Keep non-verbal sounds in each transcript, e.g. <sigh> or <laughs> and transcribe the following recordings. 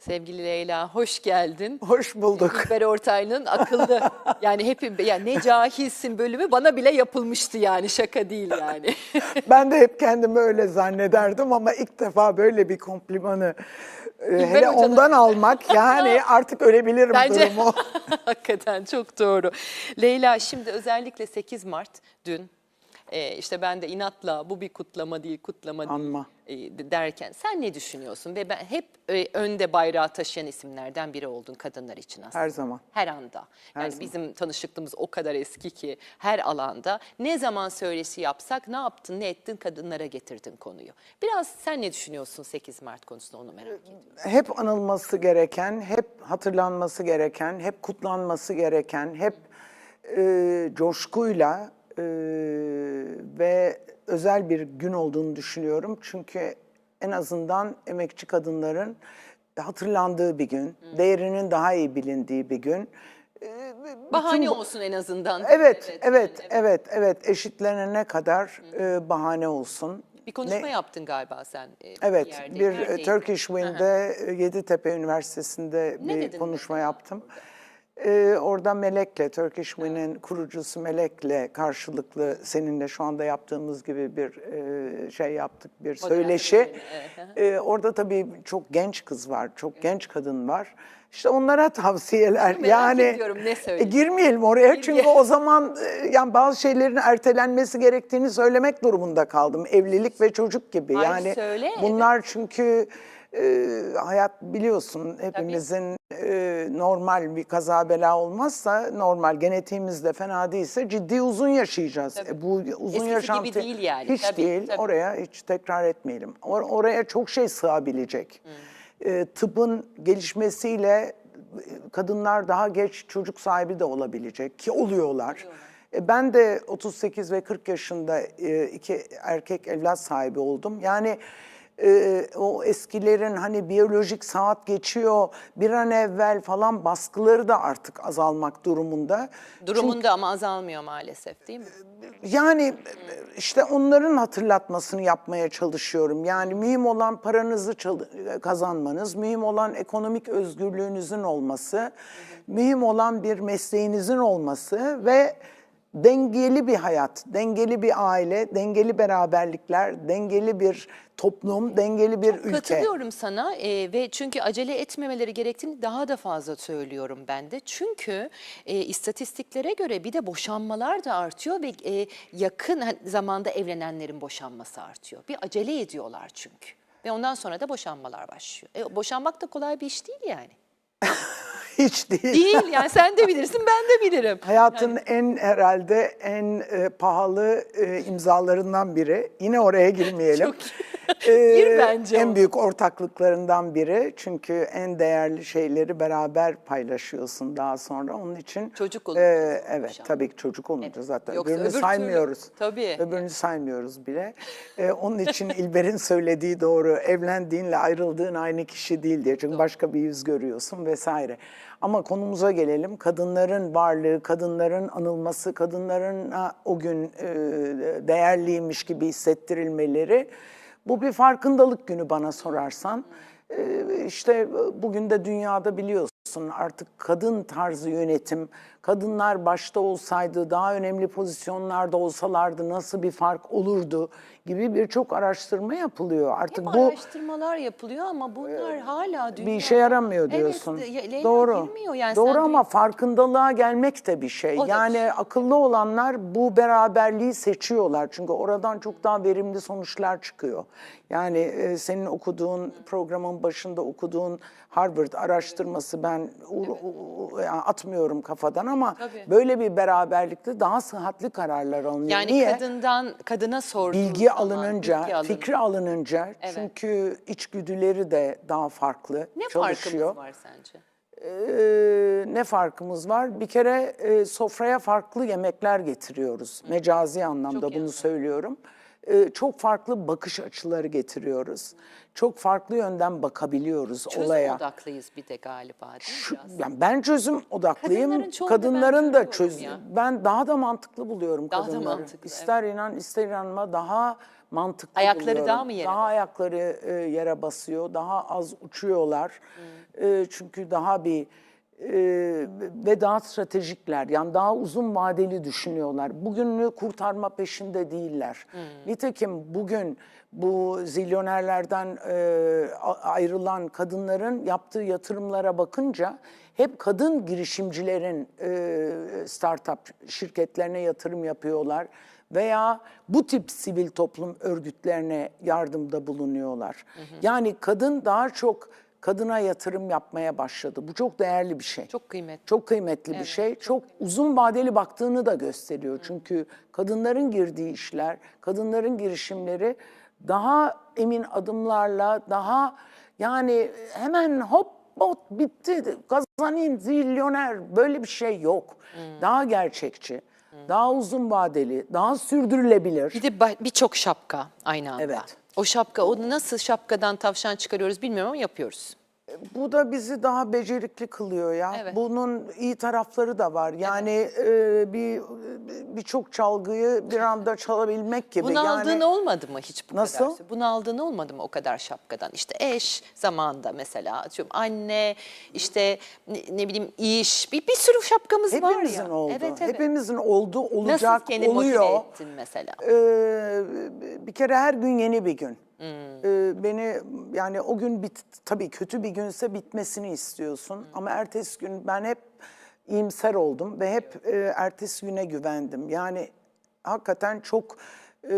Sevgili Leyla hoş geldin. Hoş bulduk. İlber Ortaylı'nın akıllı yani hep yani ne cahilsin bölümü bana bile yapılmıştı yani şaka değil yani. <laughs> Ben de hep kendimi öyle zannederdim ama ilk defa böyle bir komplimanı e, hele Hoca'dan- ondan almak yani artık ölebilirim Bence durumu. <laughs> hakikaten çok doğru. Leyla şimdi özellikle 8 Mart dün e, işte ben de inatla bu bir kutlama değil kutlama değil Anma. e, derken sen ne düşünüyorsun? Ve ben hep e, önde bayrağı taşıyan isimlerden biri oldun kadınlar için aslında. Her zaman. Her anda. Yani zaman. bizim tanışıklığımız o kadar eski ki her alanda ne zaman söyleşi yapsak ne yaptın ne ettin kadınlara getirdin konuyu. Biraz sen ne düşünüyorsun 8 Mart konusunda onu merak ediyorum. Hep anılması gereken, hep hatırlanması gereken, hep kutlanması gereken, hep e, coşkuyla e, ve özel bir gün olduğunu düşünüyorum. Çünkü en azından emekçi kadınların hatırlandığı bir gün, değerinin daha iyi bilindiği bir gün. Bahane olsun en azından. Evet, evet, yani evet, evet, Eşitlenene kadar e, bahane olsun. Bir konuşma Ne- yaptın galiba sen. e, Evet, yerde. bir e, Neredeydi? Turkish Wind'de Yeditepe Üniversitesi'nde Ne bir konuşma mesela yaptım. Ee, orada Melek'le, Turkish Wind'in kurucusu Melek'le karşılıklı seninle şu anda yaptığımız gibi bir e, şey yaptık, bir söyleşi. Ee, orada tabii çok genç kız var, çok genç kadın var. İşte onlara tavsiyeler. Merak yani ediyorum, ne e, girmeyelim oraya çünkü o zaman e, yani bazı şeylerin ertelenmesi gerektiğini söylemek durumunda kaldım. Evlilik ve çocuk gibi. Ay, yani söyle, bunlar çünkü e, hayat biliyorsun hepimizin e, normal bir kaza bela olmazsa normal genetiğimizde fena değilse ciddi uzun yaşayacağız. E, bu uzun Eskisi gibi yaşantı değil yani, hiç tabii, değil. tabii. Oraya hiç tekrar etmeyelim. Or- oraya çok şey sığabilecek. E, tıbbın gelişmesiyle kadınlar daha geç çocuk sahibi de olabilecek ki oluyorlar. E, Ben de 38 ve 40 yaşında iki erkek evlat sahibi oldum. Yani e, o eskilerin hani biyolojik saat geçiyor bir an evvel falan baskıları da artık azalmak durumunda. Durumunda ama azalmıyor maalesef değil mi? Yani işte onların hatırlatmasını yapmaya çalışıyorum. Yani mühim olan paranızı kazanmanız, mühim olan ekonomik özgürlüğünüzün olması, mühim olan bir mesleğinizin olması ve dengeli bir hayat, dengeli bir aile, dengeli beraberlikler, dengeli bir toplum, dengeli bir ülke. Katılıyorum sana e, ve çünkü acele etmemeleri gerektiğini daha da fazla söylüyorum ben de. Çünkü e, istatistiklere göre bir de boşanmalar da artıyor ve e, yakın hani, zamanda evlenenlerin boşanması artıyor. Bir acele ediyorlar çünkü. Ve ondan sonra da boşanmalar başlıyor. E, boşanmak da kolay bir iş değil yani. <laughs> <laughs> Hiç değil. Değil yani sen de bilirsin ben de bilirim. Hayatın en herhalde en e, pahalı e, imzalarından biri. Yine oraya girmeyelim. Çok E, <laughs> Gir bence En büyük ortaklıklarından biri. Çünkü en değerli şeyleri beraber paylaşıyorsun daha sonra. Onun için Çocuk olunca e, evet boşanma. tabii ki çocuk olunca zaten. Yoksa Öbürünü öbür türlü- saymıyoruz. Tabii. Öbürünü saymıyoruz bile. <laughs> E, onun için İlber'in söylediği doğru. Evlendiğinle ayrıldığın aynı kişi değil diye. Çünkü başka bir yüz görüyorsun vesaire. Ama konumuza gelelim. Kadınların varlığı, kadınların anılması, kadınların ha, o gün e, değerliymiş gibi hissettirilmeleri. Bu bir farkındalık günü bana sorarsan. E, işte bugün de dünyada biliyorsun artık kadın tarzı yönetim, kadınlar başta olsaydı daha önemli pozisyonlarda olsalardı nasıl bir fark olurdu gibi birçok araştırma yapılıyor. Artık Hep bu araştırmalar yapılıyor ama bunlar hala dünya... bir işe yaramıyor diyorsun. Evet, Doğru. girmiyor yani. Doğru sen ama farkındalığa gelmek de bir şey. O da bir yani şey. akıllı olanlar bu beraberliği seçiyorlar. Çünkü oradan çok daha verimli sonuçlar çıkıyor. Yani e, senin okuduğun programın başında okuduğun Harvard araştırması ben yani atmıyorum kafadan ama Tabii. böyle bir beraberlikte daha sıhhatli kararlar alınıyor. Yani Niye? kadından kadına sorduğu bilgi alınınca, bilgi alın- fikri alınınca Evet. çünkü içgüdüleri de daha farklı ne çalışıyor. farkımız var sence? Ee, ne farkımız var? Bir kere e, sofraya farklı yemekler getiriyoruz. Mecazi anlamda Çok iyi bunu anladım. söylüyorum. E, çok farklı bakış açıları getiriyoruz. Çok farklı yönden bakabiliyoruz Çözüm olaya. odaklıyız bir de galiba değil mi Şu- yani ben çözüm odaklıyım. Kadınların Kadınların da görüyorum çöz ya. ben daha da mantıklı buluyorum Daha da kadınları. mantıklı, İster inan ister inanma daha mantıklı Ayakları buluyorum. daha mı yere Daha basıyor? ayakları e, yere basıyor. Daha az uçuyorlar. Hmm. E, çünkü daha bir e, ve daha stratejikler. Yani daha uzun vadeli düşünüyorlar. Bugününü kurtarma peşinde değiller. Hmm. Nitekim bugün bu zilyonerlerden e, ayrılan kadınların yaptığı yatırımlara bakınca hep kadın girişimcilerin e, startup şirketlerine yatırım yapıyorlar veya bu tip sivil toplum örgütlerine yardımda bulunuyorlar. Yani kadın daha çok kadına yatırım yapmaya başladı. Bu çok değerli bir şey. Çok kıymetli. Çok kıymetli bir şey. Çok uzun vadeli baktığını da gösteriyor. Çünkü kadınların girdiği işler, kadınların girişimleri daha emin adımlarla, daha yani hemen hop hop bitti, kazanayım, zilyoner böyle bir şey yok. Daha gerçekçi, daha uzun vadeli, daha sürdürülebilir. Bir de birçok şapka aynı anda. Evet. O şapka, o nasıl şapkadan tavşan çıkarıyoruz bilmiyorum ama yapıyoruz. Bu da bizi daha becerikli kılıyor ya. Evet. Bunun iyi tarafları da var. Yani e, bir birçok çalgıyı bir anda çalabilmek gibi. Bunu yani, aldığın olmadı mı hiç bu Nasıl? kadar? Bunu aldığın olmadı mı o kadar şapkadan? İşte eş zamanında mesela atıyorum anne işte ne, ne bileyim iş bir, bir sürü şapkamız var ya. Hepimizin oldu. Evet, evet. Hepimizin oldu, olacak, Nasıl kendini oluyor. motive ettin mesela? Ee, bir kere her gün yeni bir gün. Hmm. Ee, beni yani o gün bit tabii kötü bir günse bitmesini istiyorsun Hmm. ama ertesi gün ben hep iyimser oldum ve hep e, ertesi güne güvendim. Yani hakikaten çok e,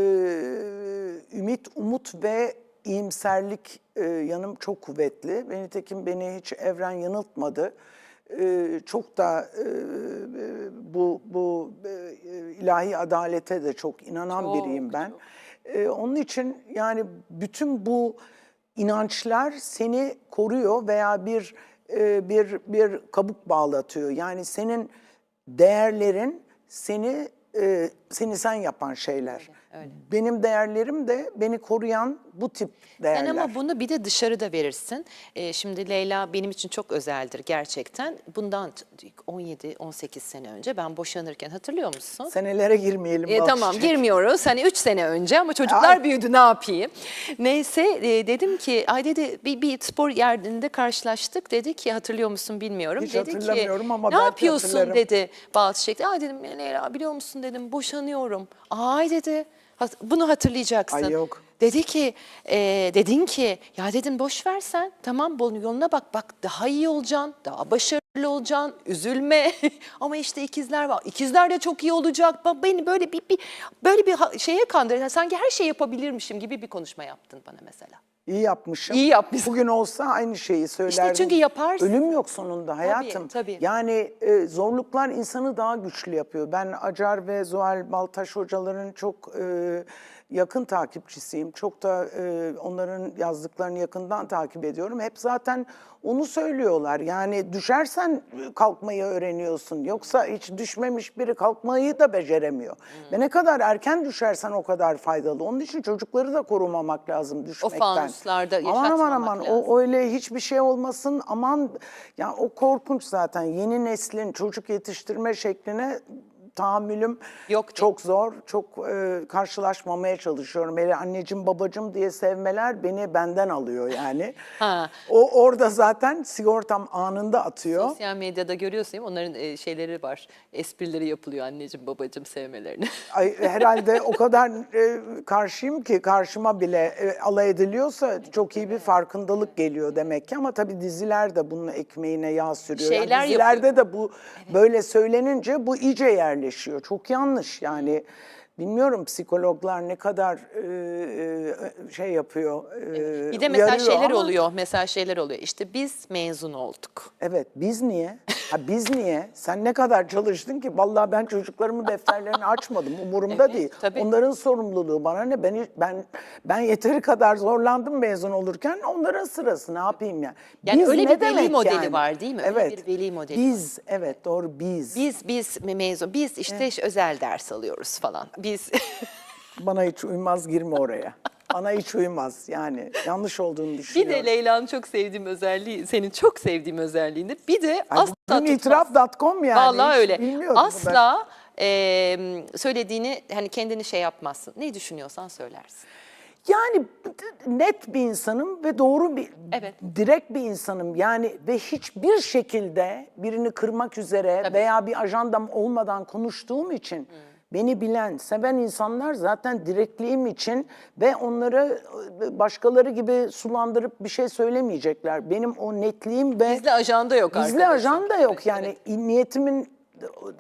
ümit, umut ve iyimserlik e, yanım çok kuvvetli. Ve nitekim beni hiç evren yanıltmadı. E, çok da e, bu bu e, ilahi adalete de çok inanan Çok, biriyim ben. E, onun için yani bütün bu inançlar seni koruyor veya bir e, bir bir kabuk bağlatıyor. Yani senin değerlerin seni e, seni sen yapan şeyler. Benim değerlerim de beni koruyan bu tip değerler. Sen ama bunu bir de dışarıda verirsin. Ee, şimdi Leyla benim için çok özeldir gerçekten. Bundan 17-18 sene önce ben boşanırken hatırlıyor musun? Senelere girmeyelim. E, bak tamam Çiçek. girmiyoruz. Hani 3 sene önce ama çocuklar Ay. büyüdü ne yapayım. Neyse e, dedim ki ay dedi bir, bir spor yerinde karşılaştık. Dedi ki hatırlıyor musun bilmiyorum. Hiç dedi ki hatırlamıyorum ama ne yapıyorsun hatırlarım." dedi şekilde. Ay dedim Leyla biliyor musun dedim boşanıyorum. Ay dedi "hat- bunu hatırlayacaksın. Ay yok. Dedi ki, e, dedin ki ya dedim boş versen tamam bunun yoluna bak bak daha iyi olacaksın, daha başarılı olacaksın, üzülme. <laughs> Ama işte ikizler var. İkizler de çok iyi olacak. Beni böyle bir, bir böyle bir şeye kandırdın. Sanki her şey yapabilirmişim gibi bir konuşma yaptın bana mesela. İyi yapmışım. İyi yapmışsın. Bugün olsa aynı şeyi söylerdim. çünkü yaparsın. Ölüm yok sonunda hayatım. tabii. Yani e, zorluklar insanı daha güçlü yapıyor. Ben Acar ve Zuhal Baltaş hocaların çok e, yakın takipçisiyim. Çok da e, onların yazdıklarını yakından takip ediyorum. Hep zaten onu söylüyorlar. Yani düşersen kalkmayı öğreniyorsun. Yoksa hiç düşmemiş biri kalkmayı da beceremiyor. Hmm. Ve ne kadar erken düşersen o kadar faydalı. Onun için çocukları da korumamak lazım düşmekten. fanuslarda Aman aman yaşatmamak aman lazım. o öyle hiçbir şey olmasın. Aman ya o korkunç zaten. Yeni neslin çocuk yetiştirme şekline tahammülüm Yok çok zor. Çok e, karşılaşmamaya çalışıyorum. Hele anneciğim babacığım diye sevmeler beni benden alıyor yani. <laughs> Ha. O orada zaten sigortam anında atıyor. Sosyal medyada görüyorsun değil mi? Onların e, şeyleri var. Esprileri yapılıyor anneciğim babacığım sevmelerini. <laughs> Ay, herhalde o kadar e, karşıyım ki karşıma bile e, alay ediliyorsa çok iyi bir farkındalık geliyor demek ki ama tabii diziler de bunun ekmeğine yağ sürüyor. Yani Şeyler dizilerde de bu böyle söylenince bu iyice yerleşiyor. Çok yanlış yani. Bilmiyorum psikologlar ne kadar e, e, şey yapıyor. e, Bir de mesela şeyler ama- oluyor. Mesela şeyler oluyor. İşte biz mezun olduk. Evet biz niye? Ha biz niye? Sen ne kadar çalıştın ki? Vallahi ben çocuklarımın defterlerini açmadım. Umurumda <laughs> Evet, değil. tabii. Onların sorumluluğu bana ne? Ben ben ben yeteri kadar zorlandım mezun olurken. Onların sırası ne yapayım ya? Yani öyle ne bir veli modeli var değil mi? Öyle Evet. bir veli modeli Biz evet doğru biz. Biz biz me- mezun biz işte özel ders alıyoruz falan. Biz <laughs> Bana hiç uymaz girme oraya. Bana hiç uymaz yani yanlış olduğunu Bir düşünüyorum. de Leyla'nın çok sevdiğim özelliği, senin çok sevdiğim özelliğinde. Bir de Ay, asla bugün tutmaz. itiraf.com yani. Vallahi hiç öyle. bilmiyordum bunu ben. Asla e, söylediğini hani kendini şey yapmazsın. Ne düşünüyorsan söylersin. Yani net bir insanım ve doğru bir, Evet. direkt bir insanım. Yani ve hiçbir şekilde birini kırmak üzere veya bir ajandam olmadan konuştuğum için beni bilen, seven insanlar zaten direktliğim için ve onları e, başkaları gibi sulandırıp bir şey söylemeyecekler. Benim o netliğim ve Gizli ajanda yok Gizli arkadaşım. ajan da yok yani evet. niyetimin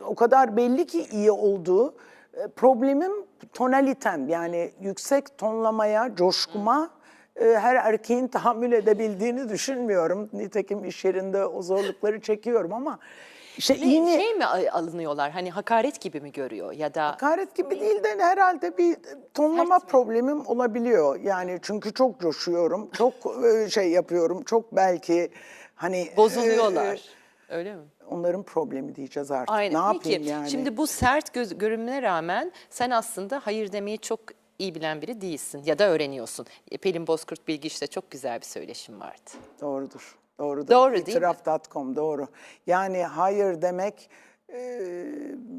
o kadar belli ki iyi olduğu. E, Problemim tonalitem yani yüksek tonlamaya, coşkuma e, her erkeğin tahammül edebildiğini düşünmüyorum. Nitekim iş yerinde o zorlukları çekiyorum ama işte iyi ni- Şey mi alınıyorlar hani hakaret gibi mi görüyor ya da Hakaret gibi değil de herhalde bir tonlama problemim olabiliyor. Yani çünkü çok coşuyorum, çok e, şey yapıyorum, çok belki hani... bozuluyorlar. e, Öyle mi? onların problemi diyeceğiz artık. Aynen. Ne Peki yapayım yani? şimdi bu sert göz, görünmene rağmen sen aslında hayır demeyi çok iyi bilen biri değilsin ya da öğreniyorsun. E, Pelin Bozkurt Bilgiç'te çok güzel bir söyleşim vardı. Doğrudur. Doğrudur. Doğru değil mi? İtiraf.com doğru. Yani hayır demek e,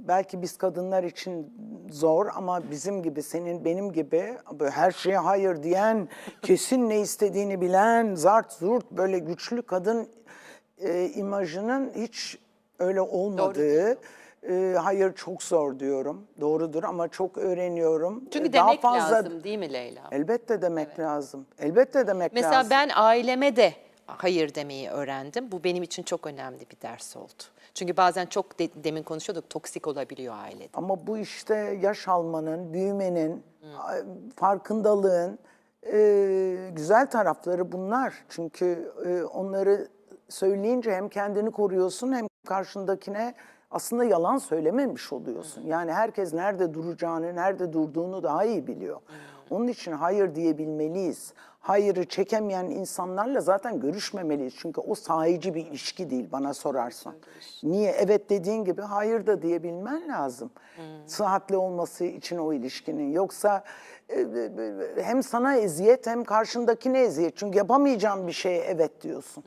belki biz kadınlar için zor ama bizim gibi senin benim gibi her şeye hayır diyen, <laughs> kesin ne istediğini bilen, zart zurt böyle güçlü kadın e, imajının hiç öyle olmadığı e, hayır çok zor diyorum. Doğrudur ama çok öğreniyorum. Çünkü E, daha demek fazla lazım değil mi Leyla? Elbette demek lazım. Elbette demek Mesela lazım. ben aileme de hayır demeyi öğrendim. Bu benim için çok önemli bir ders oldu. Çünkü bazen çok de- demin konuşuyorduk toksik olabiliyor ailede. Ama bu işte yaş almanın, büyümenin, a- farkındalığın e, güzel tarafları bunlar. Çünkü e, onları söyleyince hem kendini koruyorsun hem karşındakine aslında yalan söylememiş oluyorsun. Yani herkes nerede duracağını, nerede durduğunu daha iyi biliyor. Onun için hayır diyebilmeliyiz. Hayırı çekemeyen insanlarla zaten görüşmemeliyiz. Çünkü o sahici bir ilişki değil bana sorarsan. Niye? Evet dediğin gibi hayır da diyebilmen lazım. Sıhhatli olması için o ilişkinin. Yoksa e, e, e, hem sana eziyet hem karşındakine eziyet. Çünkü yapamayacağım bir şeye evet diyorsun.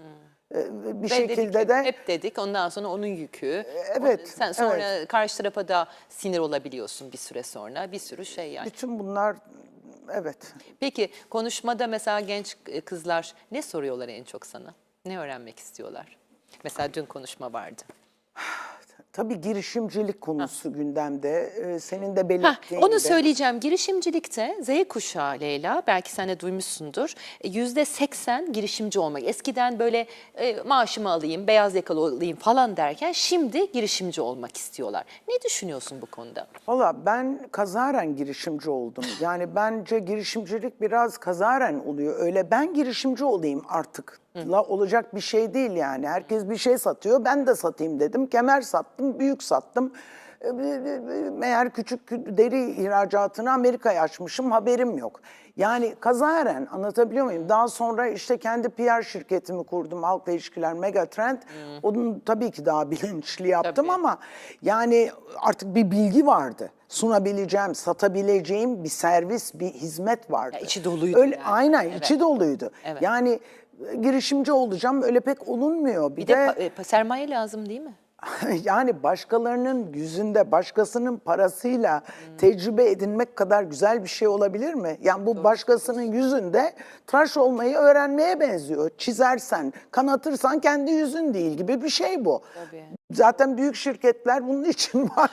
E, Bir Ve şekilde dedik, de hep dedik ondan sonra onun yükü. evet, Sen sonra karşı tarafa da sinir olabiliyorsun bir süre sonra. Bir sürü şey yani. bütün bunlar evet. Peki konuşmada mesela genç kızlar ne soruyorlar en çok sana? Ne öğrenmek istiyorlar? Mesela dün konuşma vardı. Tabii girişimcilik konusu gündemde. Ee, Senin de belirttiğin onu gibi. söyleyeceğim. Girişimcilikte Z kuşağı Leyla, belki sen de duymuşsundur. e, Yüzde seksen girişimci olmak. Eskiden böyle e, maaşımı alayım, beyaz yakalı olayım falan derken şimdi girişimci olmak istiyorlar. Ne düşünüyorsun bu konuda? Valla ben kazaren girişimci oldum. Yani bence girişimcilik biraz kazaren oluyor. Öyle ben girişimci olayım artık. La olacak bir şey değil yani. Herkes bir şey satıyor. Ben de satayım dedim. Kemer sattım, büyük sattım. Ee, Meğer küçük deri ihracatını Amerika'ya açmışım haberim yok. Yani kazaren anlatabiliyor muyum? Daha sonra işte kendi PR şirketimi kurdum. Halkla ilişkiler Megatrend. Onun tabii ki daha <laughs> bilinçli yaptım Tabii. ama yani artık bir bilgi vardı. Sunabileceğim, satabileceğim bir servis, bir hizmet vardı. Ya içi doluydu Öyle, yani. Aynen Evet. içi doluydu. Evet. Yani girişimci olacağım öyle pek olunmuyor. Bir, Bir de, de e, sermaye lazım değil mi? <laughs> yani başkalarının yüzünde, başkasının parasıyla tecrübe edinmek kadar güzel bir şey olabilir mi? Yani bu başkasının yüzünde tıraş olmayı öğrenmeye benziyor. Çizersen, kanatırsan kendi yüzün değil gibi bir şey bu. Tabii. Zaten büyük şirketler bunun için <laughs> var.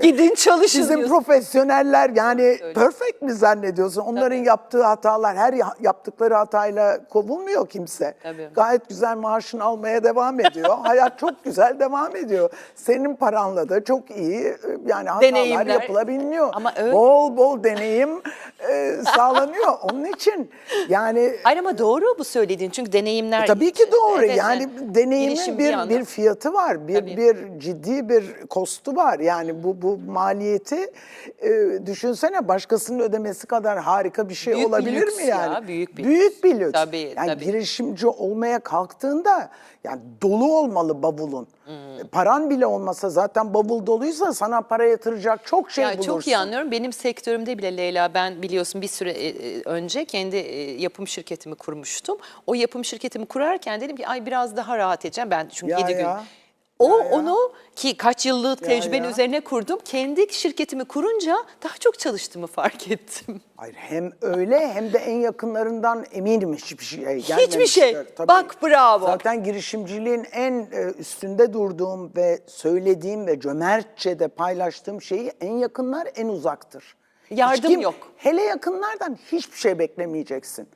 Gidin çalışın Bizim diyorsun. profesyoneller yani perfect mi zannediyorsun? Onların yaptığı hatalar, her ya- yaptıkları hatayla kovulmuyor kimse. Tabii. Gayet güzel maaşını almaya devam ediyor. <laughs> Hayat çok güzel devam ediyor. Senin paranla da çok iyi yani hatalar Deneyimler. yapılabiliyor. Ama öyle- Bol bol deneyim, <laughs> e, sağlanıyor. <laughs> Onun için yani Hayır ama doğru bu söylediğin çünkü deneyimler... E, Tabii ki doğru. Evet, yani deneyimin bir bir fiyatı var. Bir Tabii. bir ciddi bir kostu var. Yani bu bu maliyeti e, düşünsene başkasının ödemesi kadar harika bir şey Büyük bir olabilir lüks mi ya, yani? büyük bir büyük bir lüks. Tabii, yani tabii. girişimci olmaya kalktığında yani dolu olmalı bavulun. Hmm. E, Paran bile olmasa zaten bavul doluysa sana para yatıracak çok şey Ya bulursun. çok iyi anlıyorum. Benim sektörümde bile Leyla ben biliyorsun bir süre e, e, önce kendi e, yapım şirketimi kurmuştum. O yapım şirketimi kurarken dedim ki ay biraz daha rahat edeceğim ben çünkü Ya 7 gün. ya. O Ya ya. onu ki kaç yıllık tecrübenin ya. üzerine kurdum. Kendi şirketimi kurunca daha çok çalıştığımı fark <laughs> ettim. Hayır hem öyle hem de en yakınlarından eminim hiçbir şey gelmemiştir. Hiçbir şey. Tabii. Bak bravo. Zaten girişimciliğin en üstünde durduğum ve söylediğim ve cömertçe de paylaştığım şeyi en yakınlar en uzaktır. Yardım yok. Hele yakınlardan hiçbir şey beklemeyeceksin.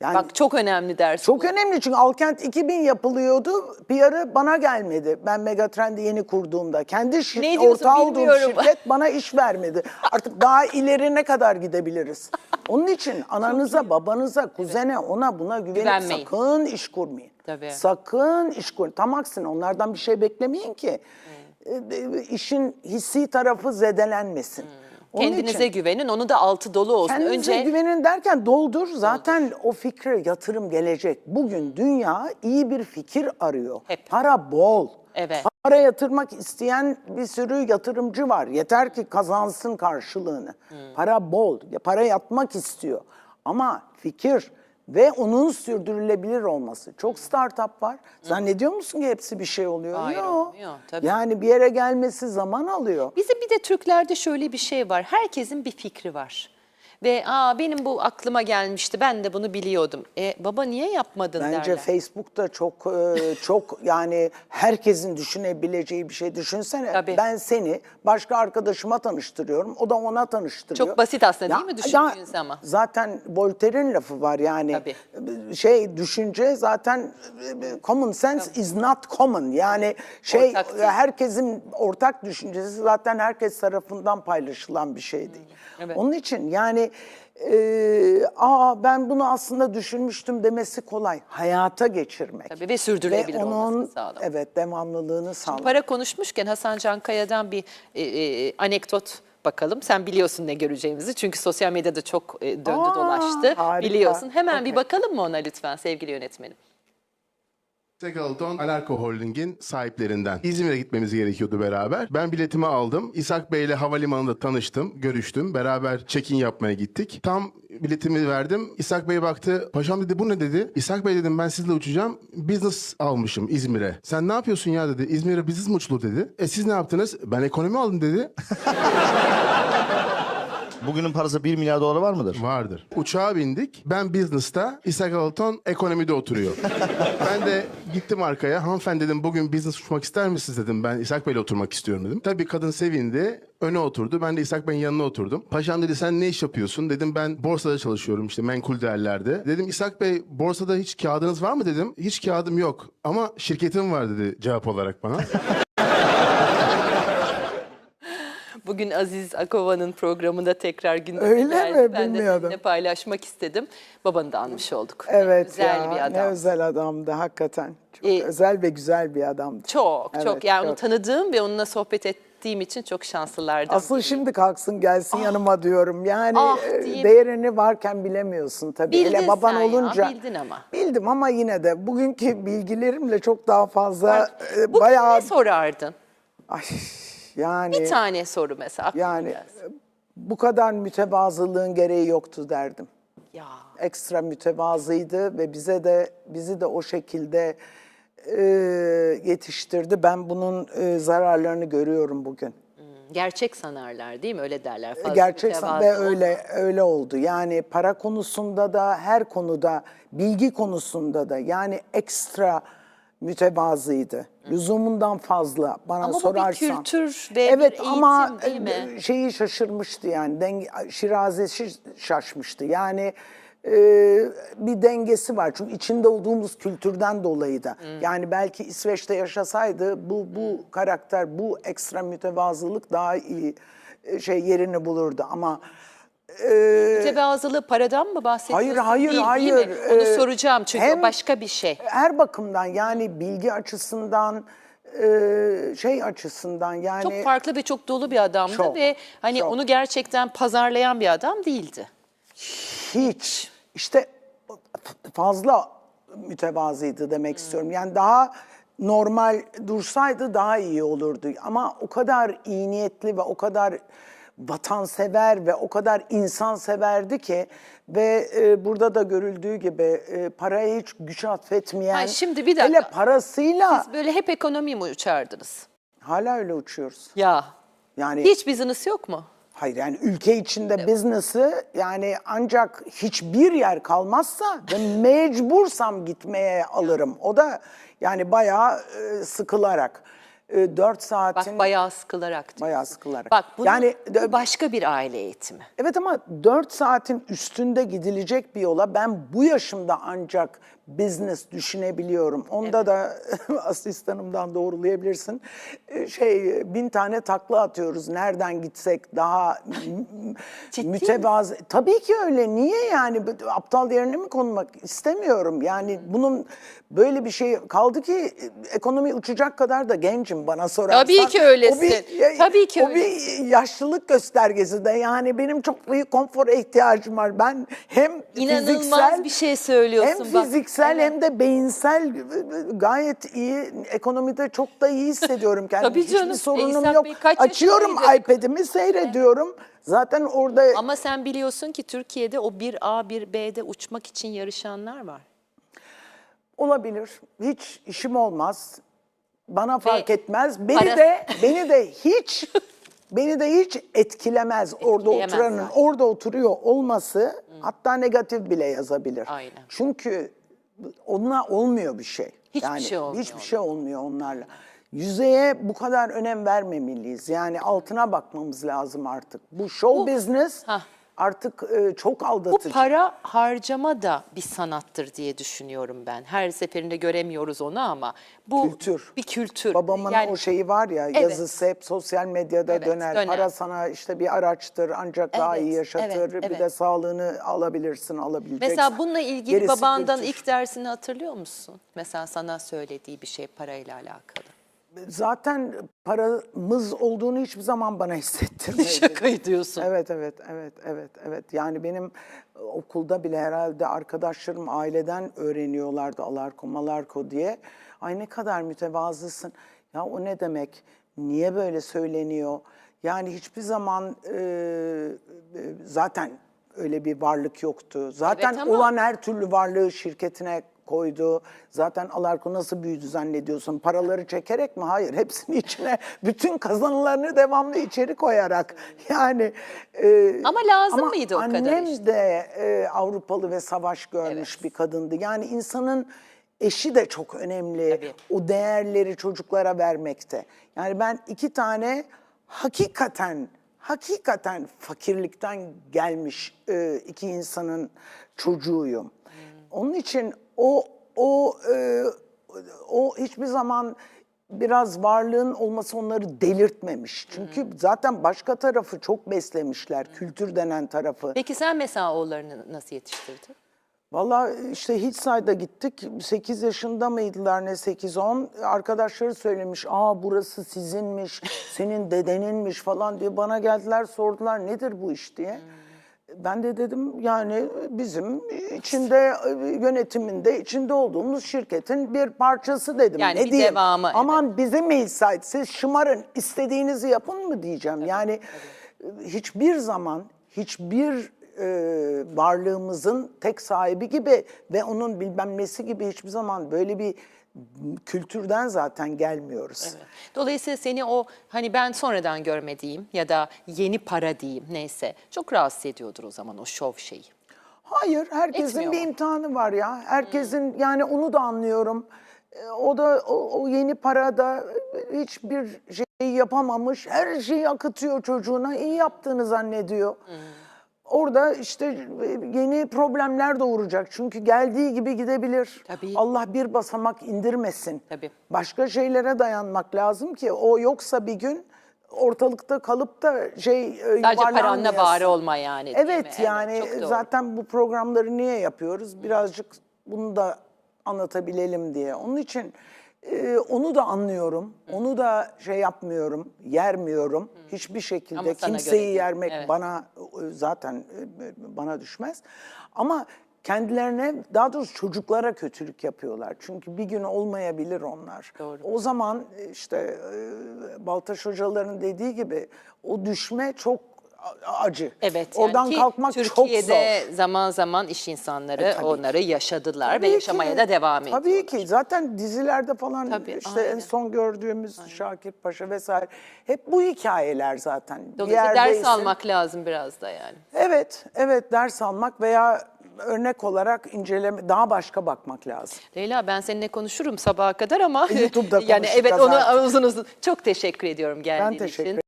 Yani Bak çok önemli dersin. çok önemli çünkü Alkent 2000 yapılıyordu. PR'ı bana gelmedi. Ben Megatrend'i yeni kurduğumda. Kendi şir- ortağı olduğum şirket bana iş vermedi. Artık daha ileri ne kadar gidebiliriz? Onun için <laughs> ananıza, babanıza, kuzene, ona buna güvenip Güvenmeyin. sakın iş kurmayın. Tabii. Sakın iş kurmayın. Tam aksine onlardan bir şey beklemeyin ki e, e, işin hissi tarafı zedelenmesin. Onun Kendinize için- güvenin onu da altı dolu olsun. Kendinize Önce güvenin derken doldur. Zaten o fikre yatırım gelecek. Bugün dünya iyi bir fikir arıyor. Hep. Para bol. Evet. Para yatırmak isteyen bir sürü yatırımcı var. Yeter ki kazansın karşılığını. Hmm. Para bol. Ya Para yatmak istiyor. Ama fikir ve onun sürdürülebilir olması. Çok startup var. Zannediyor musun ki hepsi bir şey oluyor? Hayır, Yok. olmuyor, tabii. Yani bir yere gelmesi zaman alıyor. Bize bir de Türklerde şöyle bir şey var. Herkesin bir fikri var. Ve aa benim bu aklıma gelmişti. Ben de bunu biliyordum. E baba niye yapmadın Bence derler. Facebook'ta çok e, çok yani herkesin düşünebileceği bir şey. Düşünsene Tabii. ben seni başka arkadaşıma tanıştırıyorum. O da ona tanıştırıyor. Çok basit aslında değil mi düşündüğün zaman? Zaten Voltaire'in lafı var yani. Tabii. Şey düşünce zaten common sense is not common. Yani şey Ortak herkesin ortak düşüncesi zaten herkes tarafından paylaşılan bir şey değil. Hmm, evet. Onun için yani e, aa ben bunu aslında düşünmüştüm demesi kolay. Hayata geçirmek. Tabii ve sürdürülebilir Ve olmasını onun sağlamak. evet devamlılığını sağlamak. Para konuşmuşken Hasan Cankaya'dan bir e, e, anekdot bakalım. Sen biliyorsun ne göreceğimizi. Çünkü sosyal medyada çok e, döndü Aa, dolaştı. harika. Biliyorsun. Hemen bir Okey. bakalım mı ona lütfen sevgili yönetmenim? Segalton Alarko Holding'in sahiplerinden. İzmir'e gitmemiz gerekiyordu beraber. Ben biletimi aldım. İshak Bey ile havalimanında tanıştım, görüştüm. Beraber check-in yapmaya gittik. Tam biletimi verdim. İshak Bey baktı. Paşam dedi bu ne dedi. İshak Bey dedim ben sizle uçacağım. Business almışım İzmir'e. Sen ne yapıyorsun ya dedi. İzmir'e business mi uçulur dedi. E siz ne yaptınız? Ben ekonomi aldım dedi. <laughs> Bugünün parası 1 milyar dolar var mıdır? Vardır. Uçağa bindik. Ben business'ta, İshak Alton ekonomide oturuyor. <laughs> ben de gittim arkaya. Hanımefendi dedim bugün business uçmak ister misiniz dedim. Ben İshak Bey'le oturmak istiyorum dedim. Tabii kadın sevindi. Öne oturdu. Ben de İshak Bey'in yanına oturdum. Paşam dedi sen ne iş yapıyorsun? Dedim ben borsada çalışıyorum işte menkul değerlerde. Dedim İshak Bey borsada hiç kağıdınız var mı dedim. Hiç kağıdım yok ama şirketim var dedi cevap olarak bana. <laughs> Bugün Aziz Akova'nın programında tekrar gündeme Öyle geldi. mi? Ben de Bilmiyordum. seninle paylaşmak istedim. Babanı da anmış olduk. Evet Güzel ya bir ne adam. özel adamdı hakikaten. Çok Ee, özel ve güzel bir adamdı. Çok Evet, çok yani onu çok. tanıdığım ve onunla sohbet ettiğim için çok şanslılardan. Asıl şimdi kalksın gelsin yanıma diyorum. Yani Ah e, diyeyim. değerini varken bilemiyorsun tabii. Bildin Hele baban sen ya, olunca. bildin ama. Bildim ama yine de bugünkü bilgilerimle çok daha fazla e, Bugün bayağı ne sorardın? Ay, yani Bir tane soru mesela. aklıma yani gelsin. e, bu kadar mütevazılığın gereği yoktu derdim. Ya Ekstra mütevazıydı ve bize de bizi de o şekilde e, yetiştirdi. Ben bunun e, zararlarını görüyorum bugün. gerçek sanarlar değil mi? Öyle derler. Fazla Gerçek mütevazı ve olma. öyle öyle oldu. Yani para konusunda da her konuda, bilgi konusunda da yani ekstra mütevazıydı. Lüzumundan fazla bana Ama bu bir sorarsan. kültür ve bir evet, eğitim ama değil mi? e, şeyi şaşırmıştı yani. Denge, şirazesi şaşmıştı. Yani e, bir dengesi var. Çünkü içinde olduğumuz kültürden dolayı da. Hmm. Yani belki İsveç'te yaşasaydı bu bu karakter, bu ekstra mütevazılık daha iyi e, şey yerini bulurdu ama e, e, Mütevazılığı paradan mı bahsediyorsun? Hayır, hayır, Değil, hayır. Değil mi? Onu Ee, soracağım çünkü hem- başka bir şey. her bakımdan yani bilgi açısından e, şey açısından yani Çok farklı ve çok dolu bir adamdı Çok, ve hani çok. onu gerçekten pazarlayan bir adam değildi. hiç işte fazla mütevazıydı demek istiyorum. Yani daha normal dursaydı daha iyi olurdu. Ama o kadar iyi niyetli ve o kadar vatansever ve o kadar insanseverdi ki ve e, burada da görüldüğü gibi e, paraya hiç güç atfetmeyen Ha, şimdi bir dakika. hele parasıyla Siz böyle hep ekonomi mi uçardınız? hala öyle uçuyoruz. Ya. Yani Hiç business yok mu? Hayır yani ülke içinde business'ı yani ancak hiçbir yer kalmazsa ve <laughs> mecbursam gitmeye alırım. O da yani bayağı e, sıkılarak. E, 4 Bak saatin bayağı sıkılarak. bayağı sıkılarak. Bak bunu, yani bu başka bir aile eğitimi. Evet ama 4 saatin üstünde gidilecek bir yola ben bu yaşımda ancak business düşünebiliyorum. Onda da <laughs> asistanımdan doğrulayabilirsin. Ee, Şey bin tane takla atıyoruz. Nereden gitsek daha <laughs> mütevazı. Tabii ki öyle. Niye yani aptal yerine mi konmak istemiyorum. Yani bunun böyle bir şey kaldı ki ekonomi uçacak kadar da gencim bana sorarsan. Tabii ki öylesin. O bir, Tabii ki o bir yaşlılık göstergesi de yani benim çok büyük konfora ihtiyacım var. Ben hem İnanılmaz fiziksel, bir şey söylüyorsun. hem bak. fiziksel Evet. hem de beyinsel gayet iyi ekonomide çok da iyi hissediyorum kendimi. Tabii Hiçbir canım. sorunum İshak yok. Açıyorum iPad'imi seyrediyorum. Zaten orada Ama sen biliyorsun ki Türkiye'de o 1A 1B'de uçmak için yarışanlar var. olabilir. Hiç işim olmaz. Bana fark etmez. Beni parası- de beni de hiç beni de hiç etkilemez orada oturanın zaten. orada oturuyor olması hatta negatif bile yazabilir. Aynen. Çünkü onunla olmuyor bir şey. Hiçbir şey olmuyor Hiçbir şey olmuyor onlarla. Yüzeye bu kadar önem vermemeliyiz. Yani altına bakmamız lazım artık. Bu show business Hah. Artık e, çok Bu aldatıcı. para harcama da bir sanattır diye düşünüyorum ben. Her seferinde göremiyoruz onu ama bu Kültür. bir kültür. Babamın Yani o şeyi var ya Evet. yazısı hep sosyal medyada Evet, döner. döner. Para sana işte bir araçtır ancak daha Evet, iyi yaşatır. evet, Bir evet. de sağlığını alabilirsin, alabileceksin. Mesela bununla ilgili Gerisi babandan kültür. ilk dersini hatırlıyor musun? Mesela sana söylediği bir şey parayla alakalı. Zaten paramız olduğunu hiçbir zaman bana hissettirmedi. <laughs> Şaka ediyorsun. Evet, evet, evet, evet, evet. Yani benim e, okulda bile herhalde arkadaşlarım aileden öğreniyorlardı alarko malarko diye. Ay ne kadar mütevazısın. Ya o ne demek? Niye böyle söyleniyor? Yani hiçbir zaman e, e, zaten öyle bir varlık yoktu. Zaten Evet ama- olan her türlü varlığı şirketine koydu. Zaten Alarko nasıl büyüdü zannediyorsun? Paraları çekerek mi? Hayır. Hepsini içine, bütün kazanılarını devamlı içeri koyarak. Yani e, Ama lazım ama mıydı o kadar annem işte? de e, Avrupalı ve savaş görmüş bir kadındı. Yani insanın eşi de çok önemli. Tabii. O değerleri çocuklara vermekte. Yani ben iki tane hakikaten hakikaten fakirlikten gelmiş e, iki insanın çocuğuyum. Onun için o o e, o hiçbir zaman biraz varlığın olması onları delirtmemiş. Çünkü zaten başka tarafı çok beslemişler. Kültür denen tarafı. Peki sen mesela oğullarını nasıl yetiştirdin? Vallahi işte Hillside'a gittik. 8 yaşında mıydılar ne 8-10. Arkadaşları söylemiş. Aa burası sizinmiş, senin dedeninmiş falan diye bana geldiler sordular nedir bu iş diye. Ben de dedim yani bizim içinde yönetiminde içinde olduğumuz şirketin bir parçası dedim. Yani ne bir diyeyim? devamı, Aman bizim Hillside siz şımarın istediğinizi yapın mı diyeceğim. yani hiçbir zaman hiçbir e, varlığımızın tek sahibi gibi ve onun bilmem nesi gibi hiçbir zaman böyle bir kültürden zaten gelmiyoruz. Dolayısıyla seni o hani ben sonradan görme diyeyim ya da yeni para diyeyim neyse çok rahatsız ediyordur o zaman o şov şeyi. Hayır, herkesin Etmiyor bir mu? imtihanı var ya. Herkesin yani onu da anlıyorum. E, O da o, o yeni parada hiçbir şey yapamamış. Her şeyi akıtıyor çocuğuna. iyi yaptığını zannediyor. Orada işte yeni problemler doğuracak. Çünkü geldiği gibi gidebilir. Tabii. Allah bir basamak indirmesin. Tabii. Başka şeylere dayanmak lazım ki o yoksa bir gün ortalıkta kalıp da şey e, Sadece paranla bari olma yani. Evet yani doğru. zaten bu programları niye yapıyoruz? Birazcık bunu da anlatabilelim diye. Onun için e, onu da anlıyorum. Onu da şey yapmıyorum, yermiyorum. Hiçbir şekilde kimseyi yermek Evet. bana e, zaten e, bana düşmez. Ama kendilerine daha doğrusu çocuklara kötülük yapıyorlar. Çünkü bir gün olmayabilir onlar. Doğru. O zaman işte e, Baltaş hocaların dediği gibi o düşme çok acı. Evet yani Oradan ki kalkmak çok Türkiye'de zor. zaman zaman iş insanları E, onları yaşadılar ve Tabii yaşamaya ki. da devam ediyorlar. Tabii ki. Zaten dizilerde falan Tabii, işte en aynen. son gördüğümüz Şakir Paşa vesaire hep bu hikayeler zaten. Dolayısıyla ders almak lazım biraz da yani. Evet, evet ders almak veya örnek olarak inceleme daha başka bakmak lazım. Leyla ben seninle konuşurum sabaha kadar ama YouTube'da <laughs> yani evet artık. uzun uzun çok teşekkür ediyorum geldiğin teşekkür için.